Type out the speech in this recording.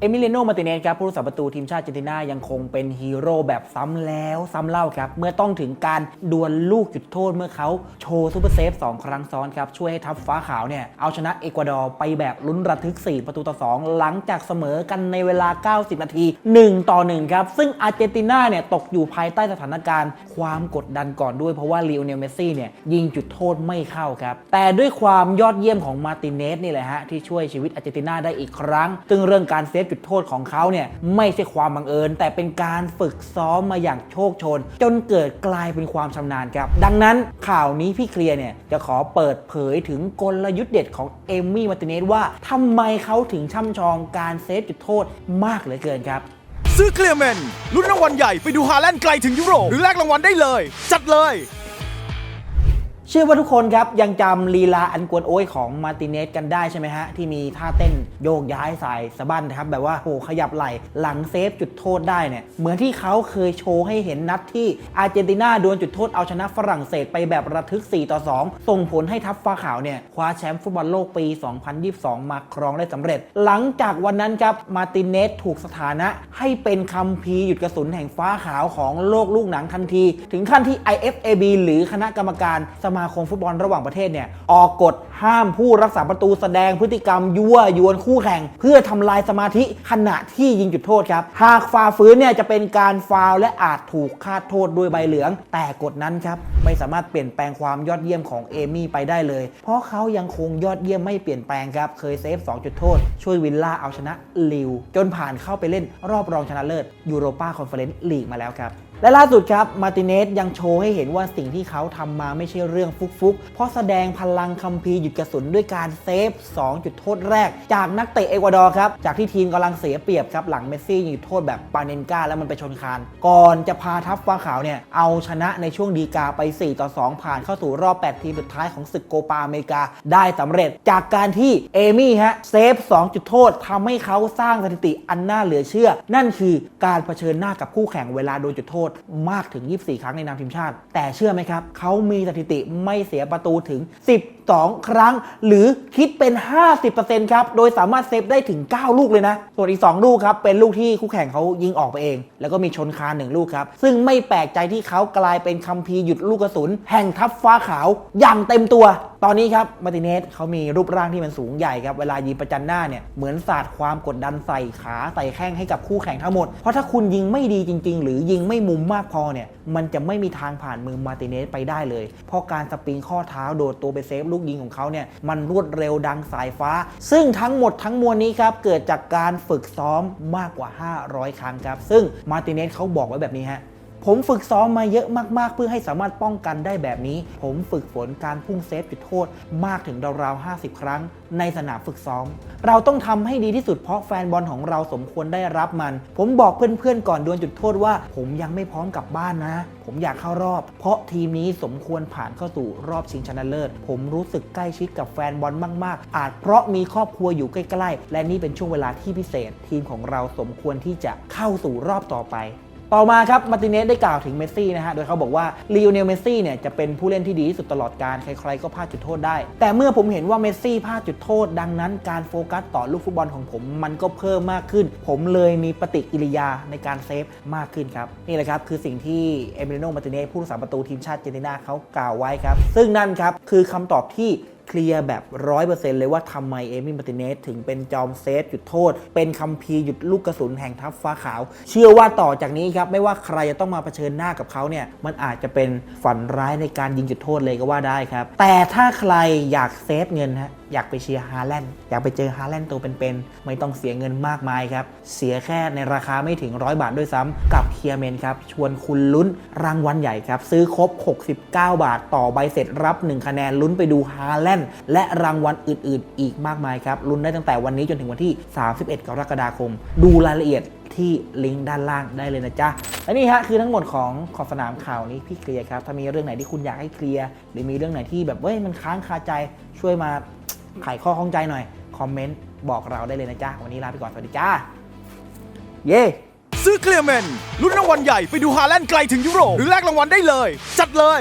เอมิเลโน มาติเนสครับผู้รักษาประตูทีมชาติเจนตินายังคงเป็นฮีโร่แบบซ้ำแล้วซ้ำเล่าครับ เมื่อต้องถึงการดวลลูกจุดโทษเมื่อเขาโชว์ซูเปอร์เซฟ 2 ครั้งซ้อนครับ ช่วยให้ทัพฟ้าขาวเนี่ย เอาชนะเอกวาดอร์ไปแบบลุ้นระทึก 4 ประตูต่อ 2 หลังจากเสมอกันในเวลา 90 นาที 1 ต่อ 1 ครับ ซึ่งอาร์เจนตินาเนี่ยตกอยู่ภายใต้สถานการณ์ ความกดดันก่อนด้วยเพราะว่าลีโอเนลเมสซี่เนี่ยยิงจุดโทษไม่เข้าครับแต่ด้วยความยอดเยี่ยมของมาติเนสนี่แหละฮะที่ช่วยชีวิตอาร์เจนตินาได้อีกครั้งซึ่งเรื่องการเซฟจุดโทษของเขาเนี่ยไม่ใช่ความบังเอิญ แต่เป็นการฝึกซ้อมมาอย่างโชคโชน จนเกิดกลายเป็นความชำนาญครับ ดังนั้นข่าวนี้พี่เคลียร์เนี่ยจะขอเปิดเผยถึงกลยุทธ์เด็ดของเอมมี่มาร์ติเนสว่าทำไมเขาถึงช่ำชองการเซฟจุดโทษมากเหลือเกินครับซื้อเคลียร์เมนลุ้นรางวัลใหญ่ไปดูฮาแลนด์ไกลถึงยุโรปหรือแลกรางวัลได้เลย จัดเลย เชื่อว่าทุกคนครับ ยังจำลีลาอันกวนโอ้ยของมาร์ติเนสกันได้ใช่ไหมฮะ ที่มีท่าเต้นโยกย้ายสายสะบั้นนะครับ แบบว่าโหขยับไหล่หลังเซฟจุดโทษได้เนี่ย เหมือนที่เขาเคยโชว์ให้เห็นนัดที่อาร์เจนตินาดวลจุดโทษเอาชนะฝรั่งเศสไปแบบระทึก 4 ต่อ 2 ส่งผลให้ทัพฟ้าขาวเนี่ยคว้าแชมป์ฟุตบอลโลกปี 2022 มาครองได้สำเร็จ หลังจากวันนั้นครับมาร์ติเนสถูกสถานะให้เป็นคัมภีร์หยุดกระสุนแห่งฟ้าขาวของโลกลูกหนังทันที ถึงขั้นที่ IFAB หรือคณะกรรมการสมาคมฟุตบอลระหว่างประเทศเนี่ยออกกฎห้ามผู้รักษาประตูแสดงพฤติกรรมยั่วยวนคู่แข่ง เพื่อทำลายสมาธิขณะที่ยิงจุดโทษครับ หากฝ่าฝืนเนี่ยจะเป็นการฟาวและอาจถูกคาดโทษด้วยใบเหลือง แต่กฎนั้นครับไม่สามารถเปลี่ยนแปลงความยอดเยี่ยมของเอมี่ไปได้เลย เพราะเขายังคงยอดเยี่ยมไม่เปลี่ยนแปลงครับเคยเซฟ2จุดโทษ ช่วยวิลล่าเอาชนะลิวจนผ่านเข้าไปเล่นรอบรองชนะเลิศยูโรปาคอนเฟอเรนซ์ลีกมาแล้วครับ และล่าสุดครับมาร์ติเนสยังโชว์ให้เห็นว่าสิ่งที่เขาทำมาไม่ใช่เรื่องฟุกๆ เพราะแสดงพลังคัมภีร์หยุดกระสุนด้วยการเซฟ 2 จุดโทษแรก จากนักเตะเอกวาดอร์ครับ จากที่ทีมกำลังเสียเปรียบครับ หลังเมสซี่หยุดโทษแบบปาเนนกาแล้วมันไปชนคาน ก่อนจะพาทัพฟ้าขาวเนี่ย เอาชนะในช่วงดีกาไป 4 ต่อ 2 ผ่านเข้าสู่รอบ 8 ทีมสุดท้ายของศึกโกปาอเมริกา ได้สำเร็จจากการที่เอมี่ฮะเซฟ 2 จุดโทษทำให้เขาสร้างสถิติอันน่าเหลือเชื่อ นั่นคือการเผชิญหน้ากับคู่แข่งเวลาโดนจุดโทษมากถึง 24 ครั้งในนามทีมชาติ แต่เชื่อไหมครับเขามีสถิติไม่เสียประตูถึง 10 12 ครั้ง หรือคิดเป็น 50%ครับ โดยสามารถเซฟได้ถึง 9 ลูกเลยนะ ส่วนอีก 2 ลูกครับ เป็นลูกที่คู่แข่งเขายิงออกไปเอง แล้วก็มีชนคานหนึ่งลูกครับ ซึ่งไม่แปลกใจที่เขากลายเป็นคัมภีร์หยุดลูกกระสุน แห่งทัพฟ้าขาวอย่างเต็มตัว ตอนนี้ครับมาร์ติเนสเขามีรูปร่างที่มันสูงใหญ่ครับเวลายิงประจันหน้าเนี่ยเหมือนสาดความกดดันใส่ขาใส่แข้งให้กับคู่แข่งทั้งหมด เพราะถ้าคุณยิงไม่ดีจริง ๆ หรือยิงไม่มุมมากพอเนี่ยมันจะไม่มีทางผ่านมือมาร์ติเนสไปได้เลย เพราะการสปริงข้อเท้าโดดตัวไปเซฟลูกูกยิงของเขาเนี่ยมันรวดเร็วดังสายฟ้า ซึ่งทั้งหมดทั้งมวลนี้ครับเกิดจากการฝึกซ้อมมากกว่า 500 ครั้งครับ ซึ่งมาร์ติเนสเขาบอกไว้แบบนี้ฮะ ผมฝึกซ้อมมาเยอะมาก ๆ เพื่อให้สามารถป้องกันได้แบบนี้ ผมฝึกฝนการพุ่งเซฟจุดโทษมากถึงราวๆ50 ครั้ง ในสนามฝึกซ้อม เราต้องทำให้ดีที่สุดเพราะแฟนบอลของเราสมควรได้รับมัน ผมบอกเพื่อนๆก่อนดวลจุดโทษว่า ผมยังไม่พร้อมกลับบ้านนะ ผมอยากเข้ารอบ เพราะทีมนี้สมควรผ่านเข้าสู่รอบชิงชนะเลิศ ผมรู้สึกใกล้ชิดกับแฟนบอลมาก ๆ อาจเพราะมีครอบครัวอยู่ใกล้ ๆ และนี่เป็นช่วงเวลาที่พิเศษ ทีมของเราสมควรที่จะเข้าสู่รอบต่อไป ต่อมาครับมาร์ติเนสได้กล่าวถึงเมสซี่นะฮะ โดยเขาบอกว่าลีโอเนลเมสซี่เนี่ยจะเป็นผู้เล่นที่ดีที่สุดตลอดการใครๆก็พลาดจุดโทษได้ แต่เมื่อผมเห็นว่าเมสซี่พลาดจุดโทษ ดังนั้นการโฟกัสต่อลูกฟุตบอลของผม มันก็เพิ่มมากขึ้น ผมเลยมีปฏิกิริยาในการเซฟมากขึ้นครับ นี่แหละครับคือสิ่งที่เอเมริโนมาร์ติเนสผู้รักษาประตูทีมชาติเจนตินาเขากล่าวไว้ครับซึ่งนั่นครับคือคำตอบที่ เคลียร์แบบร้อยเปอร์เซ็นต์เลยว่าทำไมเอมี่มาติเนสถึงเป็นจอมเซฟจุดโทษ เป็นคัมภีร์หยุดลูกกระสุนแห่งทัพฟ้าขาว เชื่อว่าต่อจากนี้ครับ ไม่ว่าใครจะต้องมาเผชิญหน้ากับเขาเนี่ย มันอาจจะเป็นฝันร้ายในการยิงจุดโทษเลยก็ว่าได้ครับ แต่ถ้าใครอยากเซฟเงินฮะอยากไปเชียร์ฮาแลนด์อยากไปเจอฮาแลนด์ตัวเป็นๆไม่ต้องเสียเงินมากมายครับ เสียแค่ในราคาไม่ถึงร้อยบาทด้วยซ้ำกับเคียร์เมนครับ ชวนคุณลุ้นรางวัลใหญ่ครับ ซื้อครบ 69 บาทต่อใบเสร็จรับ 1 คะแนนลุ้นไปดูฮาแลนด์และรางวัลอื่น ๆ อีกมากมายครับลุ้นได้ตั้งแต่วันนี้จนถึงวันที่ 31 กรกฎาคม ดูรายละเอียดที่ลิงก์ด้านล่างได้เลยนะจ๊ะ และนี่ฮะคือทั้งหมดของขอบสนามข่าวนี้พี่เคลียร์ครับ ถ้ามีเรื่องไหนที่คุณอยากให้เคลียร์ หรือมีเรื่องไหนที่แบบเว้ยมันค้างคาใจช่วยมาไขข้อข้องใจหน่อย คอมเมนต์บอกเราได้เลยนะจ๊ะ วันนี้ลาไปก่อน สวัสดีจ้า เย้ซื้อเคลียร์เมนลุ้นรางวัลใหญ่ไปดูฮาแลนด์ไกลถึงยุโรปหรือแลกรางวัลได้เลย จัดเลย